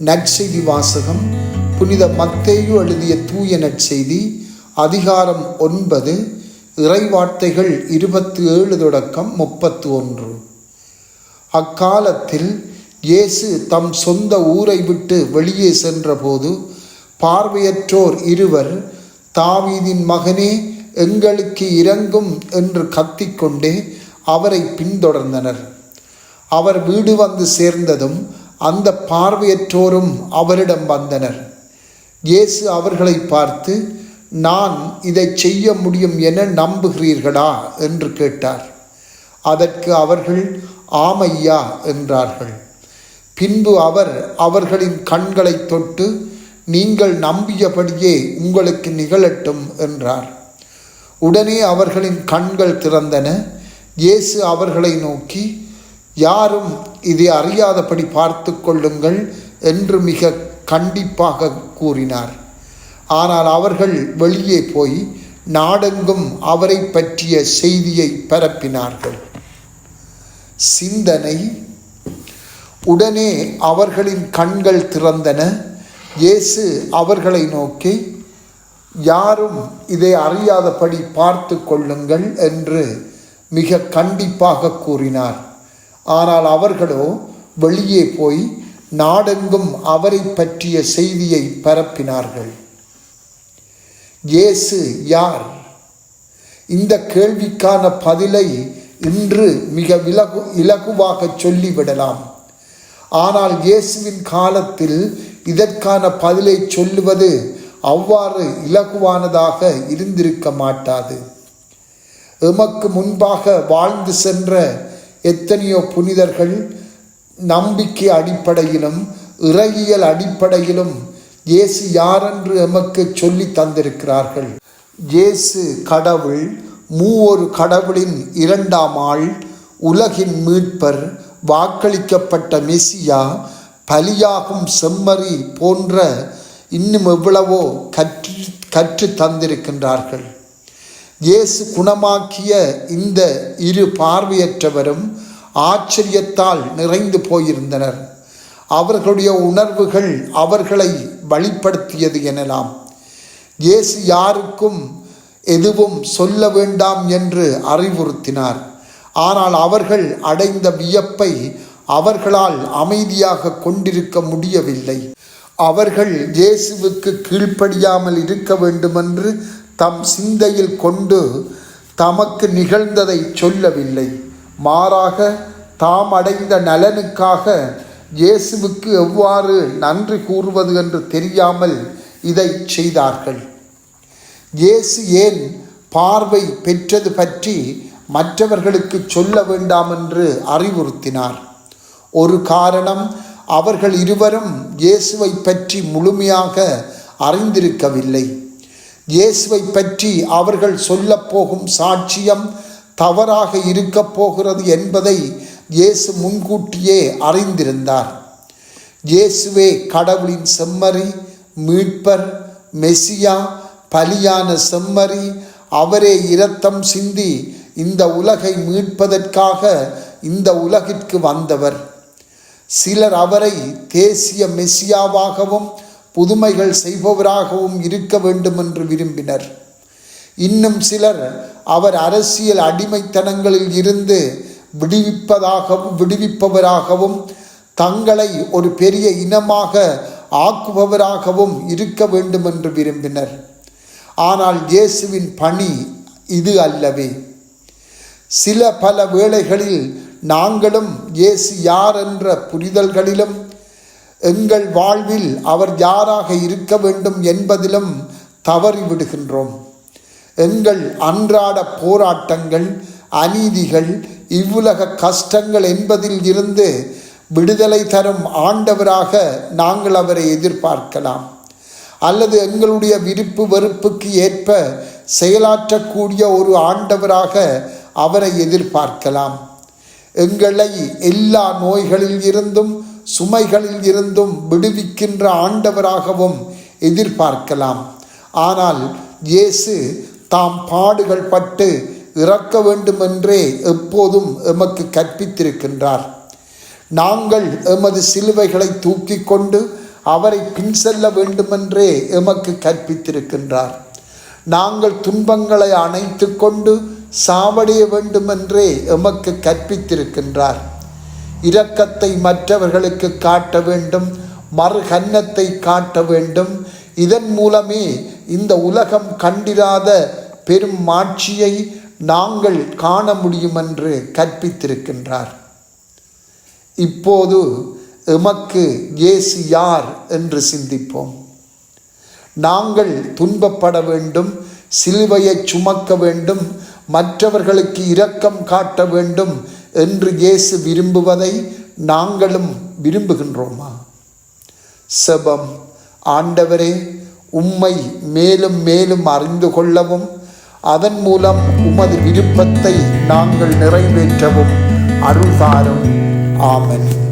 நற்செய்தி வாசகம் புனித மத்தேயு எழுதிய தூய நற்செய்தி அதிகாரம் ஒன்பது இறைவார்த்தைகள் இருபத்தி ஏழு தொடக்கம் முப்பத்து ஒன்று அக்காலத்தில் இயேசு தம் சொந்த ஊரை விட்டு வெளியே சென்றபோது பார்வையற்றோர் இருவர் தாவீதின் மகனே எங்களுக்கு இறங்கும் என்று கத்திக்கொண்டே அவரை பின்தொடர்ந்தனர். அவர் வீடு வந்து சேர்ந்ததும் அந்த பார்வையற்றோரும் அவரிடம் வந்தனர். இயேசு அவர்களை பார்த்து நான் இதை செய்ய முடியும் என நம்புகிறீர்களா? என்று கேட்டார். அதற்கு அவர்கள் ஆமையா என்றார்கள். பின்பு அவர் அவர்களின் கண்களை தொட்டு நீங்கள் நம்பியபடியே உங்களுக்கு நிகழட்டும் என்றார். உடனே அவர்களின் கண்கள் திறந்தன. இயேசு அவர்களை நோக்கி யாரும் இதை அறியாதபடி பார்த்து கொள்ளுங்கள் என்று மிக கண்டிப்பாக கூறினார். ஆனால் அவர்கள் வெளியே போய் நாடெங்கும் அவரை பற்றிய செய்தியை பரப்பினார்கள். சிந்தனை. உடனே அவர்களின் கண்கள் திறந்தன. இயேசு அவர்களை நோக்கி யாரும் இதை அறியாதபடி பார்த்து கொள்ளுங்கள் என்று மிக கண்டிப்பாக கூறினார். ஆனால் அவர்களோ வெளியே போய் நாடெங்கும் அவரை பற்றிய செய்தியை பரப்பினார்கள். இயேசு யார்? இந்த கேள்விக்கான பதிலை இன்று மிக விலகு இலகுவாக சொல்லிவிடலாம். ஆனால் இயேசுவின் காலத்தில் இதற்கான பதிலை சொல்லுவது அவ்வாறு இலகுவானதாக இருந்திருக்க மாட்டாது. எமக்கு முன்பாக வாழ்ந்து சென்ற எத்தனையோ புனிதர்கள் நம்பிக்கை அடிப்படையிலும் இறையியல் அடிப்படையிலும் இயேசு யாரென்று எமக்கு சொல்லி தந்திருக்கிறார்கள். இயேசு கடவுள் மூவொரு கடவுளின் இரண்டாம் ஆள் உலகின் மீட்பர் வாக்களிக்கப்பட்ட மெசியா பலியாகும் செம்மறி போன்ற இன்னும் எவ்வளவோ கற்று கற்று தந்திருக்கின்றார்கள். இயேசு குணமாக்கிய இந்த இரு பார்வையற்றவரும் ஆச்சரியத்தால் நிறைந்து போயிருந்தனர். அவர்களுடைய உணர்வுகள் அவர்களை வழிப்படுத்தியது எனலாம். இயேசு யாருக்கும் எதுவும் சொல்ல வேண்டாம் என்று அறிவுறுத்தினார். ஆனால் அவர்கள் அடைந்த வியப்பை அவர்களால் அமைதியாக கொண்டிருக்க முடியவில்லை. அவர்கள் இயேசுவுக்கு கீழ்ப்படியாமல் இருக்க வேண்டுமென்று தம் சிந்தையில் கொண்டு தமக்கு நிகழ்ந்ததை சொல்லவில்லை. மாறாக தாம் அடைந்த நலனுக்காக இயேசுவுக்கு எவ்வாறு நன்றி கூறுவது என்று தெரியாமல் இதை செய்தார்கள். இயேசு ஏன் பார்வை பெற்றது பற்றி மற்றவர்களுக்கு சொல்ல வேண்டாம் என்று அறிவுறுத்தினார். ஒரு காரணம் அவர்கள் இருவரும் இயேசுவை பற்றி முழுமையாக அறிந்திருக்கவில்லை. இயேசுவை பற்றி அவர்கள் சொல்லப்போகும் சாட்சியம் தவறாக இருக்கப் போகிறது என்பதை இயேசு முன்கூட்டியே அறிந்திருந்தார். இயேசுவே கடவுளின் செம்மறி மீட்பர் மெசியா பலியான செம்மறி அவரே இரத்தம் சிந்தி இந்த உலகை மீட்பதற்காக இந்த உலகிற்கு வந்தவர். சிலர் அவரை தேசிய மெசியாவாகவும் புதுமைகள் செய்பவராகவும் இருக்க வேண்டும் என்று விரும்பினர். இன்னும் சிலர் அவர் அரசியல் அடிமைத்தனங்களில் இருந்து விடுவிப்பதாகவும் விடுவிப்பவராகவும் தங்களை ஒரு பெரிய இனமாக ஆக்குபவராகவும் இருக்க வேண்டும் என்று விரும்பினர். ஆனால் இயேசுவின் பணி இது அல்லவே. சில பல வேளைகளில் நாங்களும் இயேசு யார் என்ற புரிதல்களிலும் எங்கள் வாழ்வில் அவர் யாராக இருக்க வேண்டும் என்பதிலும் தவறிவிடுகின்றோம். எங்கள் அன்றாட போராட்டங்கள் அநீதிகள் இவ்வுலக கஷ்டங்கள் என்பதில் இருந்து விடுதலை தரும் ஆண்டவராக நாங்கள் அவரை எதிர்பார்க்கலாம். அல்லது எங்களுடைய விருப்பு வெறுப்புக்கு ஏற்ப செயலாற்றக்கூடிய ஒரு ஆண்டவராக அவரை எதிர்பார்க்கலாம். எங்களை எல்லா நோய்களில் இருந்தும் சுமைகளில் இருந்தும் விடுவிக்கின்ற ஆண்டவராகவும் எதிர்பார்க்கலாம். ஆனால் இயேசு தாம் பாடுகள் பட்டு இறக்க வேண்டுமென்றே எப்போதும் எமக்கு கற்பித்திருக்கின்றார். நாங்கள் எமது சிலுவைகளை தூக்கி கொண்டு அவரை பின் செல்ல வேண்டுமென்றே எமக்கு கற்பித்திருக்கின்றார். நாங்கள் துன்பங்களை அணைத்து கொண்டு சாவடைய வேண்டுமென்றே எமக்கு கற்பித்திருக்கின்றார். இரக்கத்தை மற்றவர்களுக்கு காட்ட வேண்டும் மறுகன்னத்தை காட்ட வேண்டும். இதன் மூலமே இந்த உலகம் கண்டிராத பெரும் மாட்சியை நாங்கள் காண முடியும் என்று கற்பித்திருக்கின்றார். இப்போது எமக்கு இயேசு யார் என்று சிந்திப்போம். நாங்கள் துன்பப்பட வேண்டும் சிலுவையை சுமக்க வேண்டும் மற்றவர்களுக்கு இரக்கம் காட்ட வேண்டும் என்று இயேசு விரும்புவதை நாங்களும் விரும்புகின்றோமா? செபம் ஆண்டவரே உம்மை மேலும் மேலும் அறிந்து கொள்ளவும் அதன் மூலம் உமது விருப்பத்தை நாங்கள் நிறைவேற்றவும் அருள்தாரும் ஆமன்.